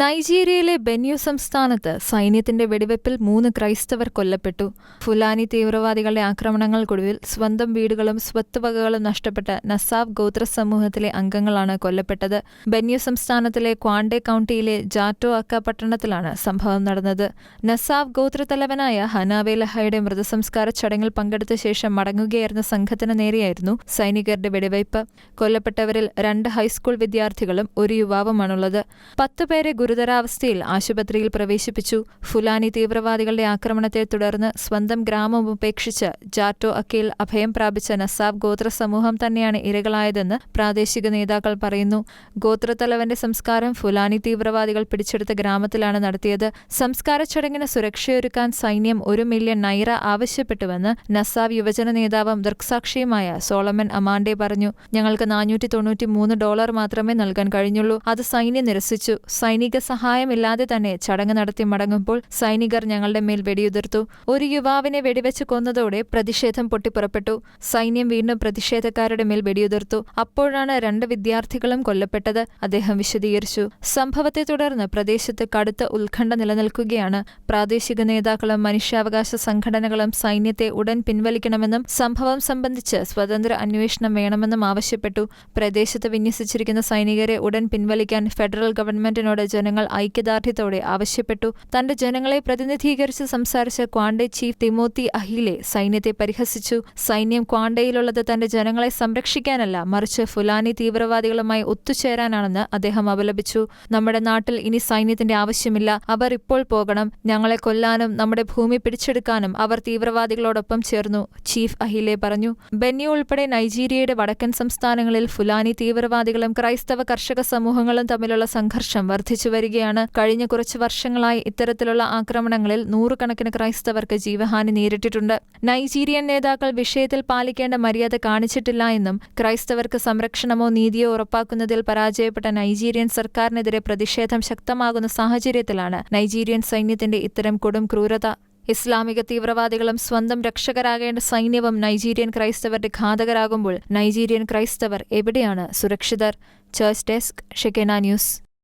നൈജീരിയയിലെ ബെന്യു സംസ്ഥാനത്ത് സൈന്യത്തിന്റെ വെടിവെപ്പിൽ മൂന്ന് ക്രൈസ്തവർ കൊല്ലപ്പെട്ടു. ഫുലാനി തീവ്രവാദികളുടെ ആക്രമണങ്ങൾക്കൊടുവിൽ സ്വന്തം വീടുകളും സ്വത്തുവകകളും നഷ്ടപ്പെട്ട നസാബ് ഗോത്ര സമൂഹത്തിലെ അംഗങ്ങളാണ് കൊല്ലപ്പെട്ടത്. ബെന്യു സംസ്ഥാനത്തിലെ ക്വാണ്ടെ കൌണ്ടിയിലെ ജാറ്റോ അക്ക പട്ടണത്തിലാണ് സംഭവം നടന്നത്. നസാബ് ഗോത്രത്തലവനായ ഹനാവെ ലഹയുടെ മൃതസംസ്കാര ചടങ്ങിൽ പങ്കെടുത്ത ശേഷം മടങ്ങുകയായിരുന്ന സംഘത്തിന് നേരെയായിരുന്നു സൈനികരുടെ വെടിവയ്പ്. കൊല്ലപ്പെട്ടവരിൽ രണ്ട് ഹൈസ്കൂൾ വിദ്യാർത്ഥികളും ഒരു യുവാവുമാണുള്ളത്. പത്ത് പേരെ ഗുരുതരാവസ്ഥയിൽ ആശുപത്രിയിൽ പ്രവേശിപ്പിച്ചു. ഫുലാനി തീവ്രവാദികളുടെ ആക്രമണത്തെ തുടർന്ന് സ്വന്തം ഗ്രാമം ഉപേക്ഷിച്ച് ജാറ്റോ അക്കയിൽ അഭയം പ്രാപിച്ച നസാബ് ഗോത്ര സമൂഹം തന്നെയാണ് ഇരകളായതെന്ന് പ്രാദേശിക നേതാക്കൾ പറയുന്നു. ഗോത്രത്തലവന്റെ സംസ്കാരം ഫുലാനി തീവ്രവാദികൾ പിടിച്ചെടുത്ത ഗ്രാമത്തിലാണ് നടത്തിയത്. സംസ്കാര ചടങ്ങിന് സുരക്ഷയൊരുക്കാൻ സൈന്യം ഒരു മില്യൺ നൈറ ആവശ്യപ്പെട്ടുവെന്ന് നസാബ് യുവജന നേതാവും ദൃക്സാക്ഷിയുമായ സോളമൻ അമാൻഡെ പറഞ്ഞു. ഞങ്ങൾക്ക് നാനൂറ്റി ഡോളർ മാത്രമേ നൽകാൻ കഴിഞ്ഞുള്ളൂ. അത് സൈന്യം നിരസിച്ചു. സൈനിക സഹായമില്ലാതെ തന്നെ ചടങ്ങ് നടത്തി മടങ്ങുമ്പോൾ സൈനികർ ഞങ്ങളുടെ മേൽ വെടിയുതിർത്തു. ഒരു യുവാവിനെ വെടിവെച്ച് കൊന്നതോടെ പ്രതിഷേധം പൊട്ടിപ്പുറപ്പെട്ടു. സൈന്യം വീണ്ടും പ്രതിഷേധക്കാരുടെ മേൽ വെടിയുതിർത്തു. അപ്പോഴാണ് രണ്ട് വിദ്യാർത്ഥികളും കൊല്ലപ്പെട്ടത്. അദ്ദേഹം വിശദീകരിച്ചു. സംഭവത്തെ തുടർന്ന് പ്രദേശത്ത് കടുത്ത ഉത്കണ്ഠ നിലനിൽക്കുകയാണ്. പ്രാദേശിക നേതാക്കളും മനുഷ്യാവകാശ സംഘടനകളും സൈന്യത്തെ ഉടൻ പിൻവലിക്കണമെന്നും സംഭവം സംബന്ധിച്ച് സ്വതന്ത്ര അന്വേഷണം വേണമെന്നും ആവശ്യപ്പെട്ടു. പ്രദേശത്ത് വിന്യസിച്ചിരിക്കുന്ന സൈനികരെ ഉടൻ പിൻവലിക്കാൻ ഫെഡറൽ ഗവൺമെന്റിനോട് ജനങ്ങൾ ഐക്യദാർഢ്യത്തോടെ ആവശ്യപ്പെട്ടു. തന്റെ ജനങ്ങളെ പ്രതിനിധീകരിച്ച് സംസാരിച്ച ക്വാണ്ടെ ചീഫ് തിമോത്തി അഹിലെ സൈന്യത്തെ പരിഹസിച്ചു. സൈന്യം ക്വാണ്ടയിലുള്ളത് തന്റെ ജനങ്ങളെ സംരക്ഷിക്കാനല്ല മറിച്ച് ഫുലാനി തീവ്രവാദികളുമായി ഒത്തുചേരാനാണെന്ന് അദ്ദേഹം അപലപിച്ചു. നമ്മുടെ നാട്ടിൽ ഇനി സൈന്യത്തിന്റെ ആവശ്യമില്ല. അവർ ഇപ്പോൾ പോകണം. ഞങ്ങളെ കൊല്ലാനും നമ്മുടെ ഭൂമി പിടിച്ചെടുക്കാനും അവർ തീവ്രവാദികളോടൊപ്പം ചേർന്നു ചീഫ് അഹിലെ പറഞ്ഞു. ബെന്നി ഉൾപ്പെടെ നൈജീരിയയുടെ വടക്കൻ സംസ്ഥാനങ്ങളിൽ ഫുലാനി തീവ്രവാദികളും ക്രൈസ്തവ കർഷക സമൂഹങ്ങളും തമ്മിലുള്ള സംഘർഷം വർദ്ധിച്ചു വരികയാണ്. കഴിഞ്ഞ കുറച്ച് വർഷങ്ങളായി ഇത്തരത്തിലുള്ള ആക്രമണങ്ങളിൽ നൂറുകണക്കിന് ക്രൈസ്തവർക്ക് ജീവഹാനി നേരിട്ടിട്ടുണ്ട്. നൈജീരിയൻ നേതാക്കൾ വിഷയത്തിൽ പാലിക്കേണ്ട മര്യാദ കാണിച്ചിട്ടില്ല എന്നും ക്രൈസ്തവർക്ക് സംരക്ഷണമോ നീതിയോ ഉറപ്പാക്കുന്നതിൽ പരാജയപ്പെട്ട നൈജീരിയൻ സർക്കാരിനെതിരെ പ്രതിഷേധം ശക്തമാകുന്ന സാഹചര്യത്തിലാണ് നൈജീരിയൻ സൈന്യത്തിന്റെ ഇത്തരം കൊടും ക്രൂരത. ഇസ്ലാമിക തീവ്രവാദികളും സ്വന്തം രക്ഷകരാകേണ്ട സൈന്യവും നൈജീരിയൻ ക്രൈസ്തവരുടെ ഘാതകരാകുമ്പോൾ നൈജീരിയൻ ക്രൈസ്തവർ എവിടെയാണ് സുരക്ഷിതർ? Church desk Shekinah news.